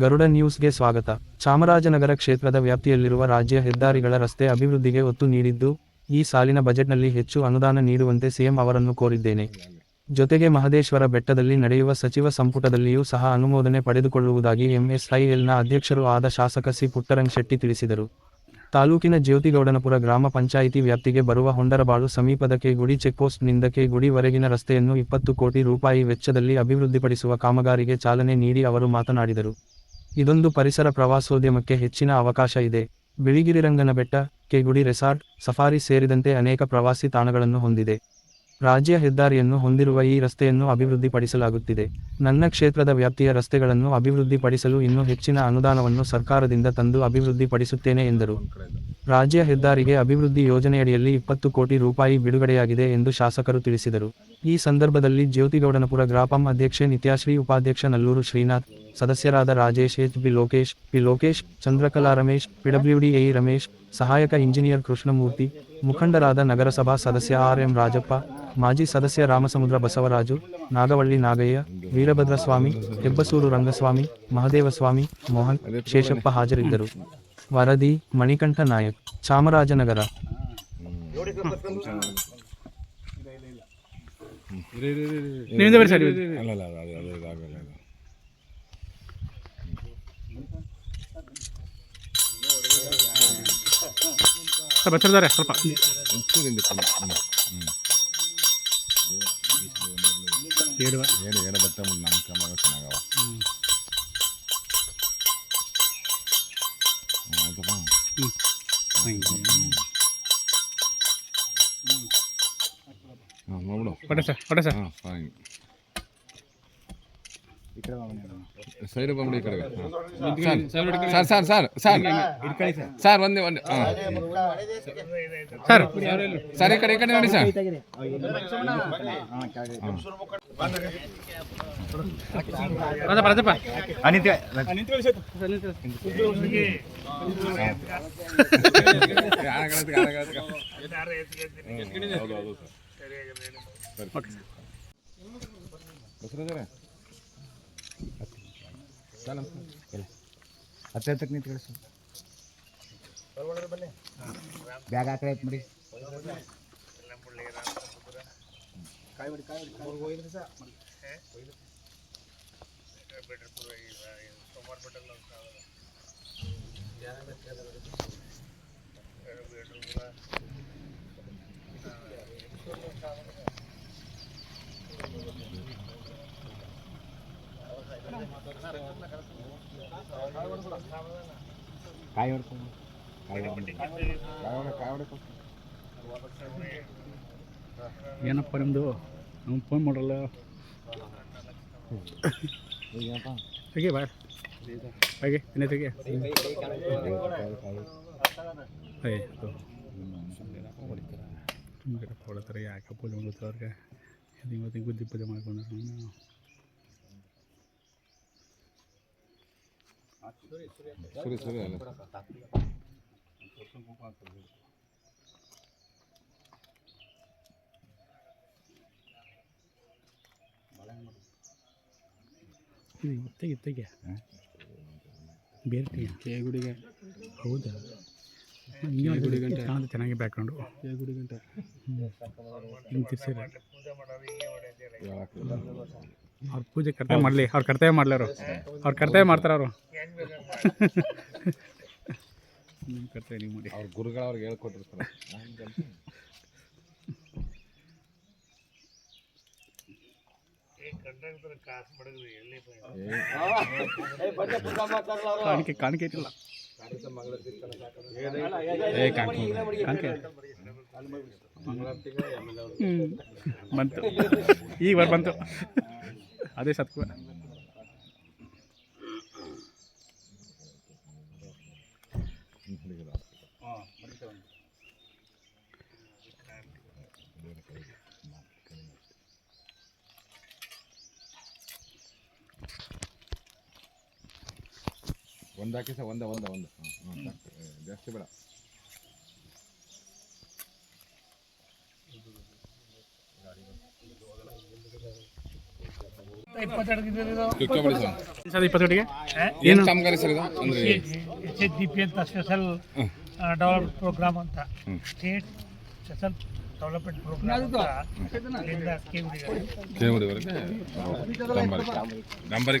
ಗರುಡ ನ್ಯೂಸ್ಗೆ ಸ್ವಾಗತ. ಚಾಮರಾಜನಗರ ಕ್ಷೇತ್ರದ ವ್ಯಾಪ್ತಿಯಲ್ಲಿರುವ ರಾಜ್ಯ ಹೆದ್ದಾರಿಗಳ ರಸ್ತೆ ಅಭಿವೃದ್ಧಿಗೆ ಒತ್ತು ನೀಡಿದ್ದು, ಈ ಸಾಲಿನ ಬಜೆಟ್ನಲ್ಲಿ ಹೆಚ್ಚು ಅನುದಾನ ನೀಡುವಂತೆ ಸಿಎಂ ಅವರನ್ನು ಕೋರಿದ್ದೇನೆ. ಜೊತೆಗೆ ಮಹದೇಶ್ವರ ಬೆಟ್ಟದಲ್ಲಿ ನಡೆಯುವ ಸಚಿವ ಸಂಪುಟದಲ್ಲಿಯೂ ಸಹ ಅನುಮೋದನೆ ಪಡೆದುಕೊಳ್ಳುವುದಾಗಿ ಎಂಎಸ್ಐಎಲ್ನ ಅಧ್ಯಕ್ಷರು ಆದ ಶಾಸಕ ಸಿ. ಪುಟ್ಟರಂಗ್ ಶೆಟ್ಟಿ ತಿಳಿಸಿದರು. ತಾಲೂಕಿನ ಜ್ಯೋತಿಗೌಡನಪುರ ಗ್ರಾಮ ಪಂಚಾಯಿತಿ ವ್ಯಾಪ್ತಿಗೆ ಬರುವ ಹೊಂಡರಬಾಳು ಸಮೀಪದ ಕೆಗುಡಿ ಚೆಕ್ಪೋಸ್ಟ್ನಿಂದ ಕೆಗುಡಿವರೆಗಿನ ರಸ್ತೆಯನ್ನು ಇಪ್ಪತ್ತು ಕೋಟಿ ರೂಪಾಯಿ ವೆಚ್ಚದಲ್ಲಿ ಅಭಿವೃದ್ಧಿಪಡಿಸುವ ಕಾಮಗಾರಿಗೆ ಚಾಲನೆ ನೀಡಿ ಅವರು ಮಾತನಾಡಿದರು. ಇದೊಂದು ಪರಿಸರ ಪ್ರವಾಸೋದ್ಯಮಕ್ಕೆ ಹೆಚ್ಚಿನ ಅವಕಾಶ ಇದೆ. ಬಿಳಿಗಿರಿರಂಗನ ಬೆಟ್ಟ, ಕೆಗುಡಿ ರೆಸಾರ್ಟ್, ಸಫಾರಿ ಸೇರಿದಂತೆ ಅನೇಕ ಪ್ರವಾಸಿ ತಾಣಗಳನ್ನು ಹೊಂದಿದೆ. ರಾಜ್ಯ ಹೆದ್ದಾರಿಯನ್ನು ಹೊಂದಿರುವ ಈ ರಸ್ತೆಯನ್ನು ಅಭಿವೃದ್ಧಿಪಡಿಸಲಾಗುತ್ತಿದೆ. ನನ್ನ ಕ್ಷೇತ್ರದ ವ್ಯಾಪ್ತಿಯ ರಸ್ತೆಗಳನ್ನು ಅಭಿವೃದ್ಧಿಪಡಿಸಲು ಇನ್ನೂ ಹೆಚ್ಚಿನ ಅನುದಾನವನ್ನು ಸರ್ಕಾರದಿಂದ ತಂದು ಅಭಿವೃದ್ಧಿಪಡಿಸುತ್ತೇನೆ ಎಂದರು. ರಾಜ್ಯ ಹೆದ್ದಾರಿಗೆ ಅಭಿವೃದ್ಧಿ ಯೋಜನೆಯಡಿಯಲ್ಲಿ ಇಪ್ಪತ್ತು ಕೋಟಿ ರೂಪಾಯಿ ಬಿಡುಗಡೆಯಾಗಿದೆ ಎಂದು ಶಾಸಕರು ತಿಳಿಸಿದರು. ಈ ಸಂದರ್ಭದಲ್ಲಿ ಜ್ಯೋತಿಗೌಡನಪುರ ಗ್ರಾಪಂ ಅಧ್ಯಕ್ಷೆ ನಿತ್ಯಾಶ್ರೀ, ಉಪಾಧ್ಯಕ್ಷ ನಲ್ಲೂರು ಶ್ರೀನಾಥ್ ಸದಸ್ಯರಾದ Rajesh H. B. Lokesh P. Lokesh Chandrakala Ramesh PWDA Ramesh ಸಹಾಯಕ ಇಂಜಿನಿಯರ್ ಕೃಷ್ಣಮೂರ್ತಿ ಮುಖಂಡರಾದ ನಗರಸಭಾ ಸದಸ್ಯ ಆರ್. ಎಂ. ರಾಜಪ್ಪ ಮಾಜಿ ಸದಸ್ಯ ರಾಮಸಮುದ್ರ ಬಸವರಾಜು ನಾಗವಳ್ಳಿ ನಾಗಯ್ಯ ವೀರಭದ್ರಸ್ವಾಮಿ ಹೆಬ್ಬಸೂರು ರಂಗಸ್ವಾಮಿ ಮಹದೇವಸ್ವಾಮಿ ಮೋಹನ್ ಶೇಷಪ್ಪ ಹಾಜರಿದ್ದರು. ವರದಿ ಮಣಿಕಂಠ ನಾಯಕ್ ಚಾಮರಾಜನಗರ. ಸರ್. ಸ್ವಲ್ಪ ಹತ್ತಿರದಾರೆ ಸ್ವಲ್ಪ ಒಂಚೂರು ಹಿಂದಕ್ಕೆ ಬನ್ನಿ. ಹ್ಮ್. ಹ್ಮ್. ಹೇಳುವ ಏನು ಏನು ಬತ್ತ ನಮ್ಮ ಕ್ರಮ ಚೆನ್ನಾಗವ ಹ್ಮ್, ಆಯ್ತಪ್ಪ ಹಾಂ ನೋಡು ಹೊಟ್ಟೆ ಸರ್ ಹೊಟ್ಟೆ ಸರ್ ಹಾಂ ಫೈನ್ ಸೈಡ್ ಬಂದ್ಬಿಡಿ ಈ ಕಡೆಗೆ ಹಾಂ. Sir sir sir sir sir ಒಂದೇ ಒಂದೇ ಹಾಂ ಸರ್ ಸರ್ ಈ ಕಡೆ ಈ ಕಡೆ ನೋಡಿ ಸರ್ ರಾಜಪ್ಪ ರಾಜಪ್ಪ ಆಳಗಳಕ್ಕೆ, ಆಳಗಳಕ್ಕೆ. ಹ್ಮ್, ಹೌದು, ಹೌದು ಸರ್. ಸರಿ. ಬಸವರಾಜರೇ? ಇಲ್ಲ. ಹತ್ತು ಹತ್ತಕ್ಕೆ ನಿಂತು ಕಳಿಸು ಬ್ಯಾಗ್ ಆ ಕಡೆ ಐತೆ ಮಾಡಿ ಕಾಯಿ ಏನಪ್ಪ ನಿಮ್ಮದು ನಮ್ಮ ಫೋನ್ ಮಾಡಲ್ಲ? ತೆಗಿ ಬಾ ಹಾಗೆ ಇನ್ನೇ ತೆಗಿ. ಯಾಕೆ ಪೂಜೆ ಮಾಡ್ತಾರೆ ಅವ್ರಿಗೆ? ಇವತ್ತಿಗೆ ಬುದ್ಧಿ ಪೂಜೆ ಮಾಡ್ಕೊಂಡ್ರೆ? ನಾನು ಸರಿ ಸರಿ ಅಲ್ಲ. ಇದು ಇವತ್ತಿಗೆ ತೆಗೆ. ಬೇರೆ ತೆಗೆ ಕೆ ಗುಡಿಗೆ ಹೌದಾ ಗುಡಿ ಗಂಟೆ. ಕಾಣುತ್ತೆ ಚೆನ್ನಾಗಿ ಬ್ಯಾಕ್ಗ್ರೌಂಡು. ಕೆ ಗುಡಿ ಗಂಟೆ ಹಿಂಗೆ ತಿರ್ಸಿರ ಅವ್ರ ಪೂಜೆ ಕರ್ತವ್ಯ ಮಾಡಲಿ ಅವ್ರ ಕರ್ತವ್ಯ ಮಾಡಲಿ ಅವರು. ಅವ್ರ ಕರ್ತವ್ಯ ಮಾಡ್ತಾರೆ ಅವರು. ನಿಮ್ಮ ಕರ್ತವ್ಯ ನೀವು ಮಾಡಿ. ಅವ್ರ ಗುರುಗಳು ಅವ್ರಿಗೆ ಹೇಳ್ಕೊಟ್ಟಿರ್ತಾರೆ. ಕಾಣಿಕೆ ಕಾಣಿಕೆ ಇಟ್ಟಿಲ್ಲ ಬಂತು. ಈಗ ಬರ್ ಬಂತು. ಅದೇ ಸತ್ಕು ಒಂದು ಹಾಕಿ ಸರ್ ಒಂದ ಒಂದ ಒಂದು. ಜಾಸ್ತಿ ಬೇಡ. ಕ್ವಿಕ್ ಇಪ್ಪತ್ತೊಟ್ಟಿಗೆ ಏನು? ಕಾಮಗಾರಿ ಸರ್ ಎಚ್ ಡಿ ಪಿ ಅಂತ ಸ್ಪೆಷಲ್ ಡೆವಲಪ್ ಪ್ರೋಗ್ರಾಮ್ ಅಂತ. ಸ್ಟೇಟ್ ಸ್ಪೆಷಲ್ ಡೆವಲಪ್ಮೆಂಟ್ ಪ್ರೋಗ್ರಾಮ್ ಅಂತ ಅಲ್ಲಿಂದ ಕೇವಡಿವರೆಗೆ ಡಂಬರಿ ಡಂಬರಿ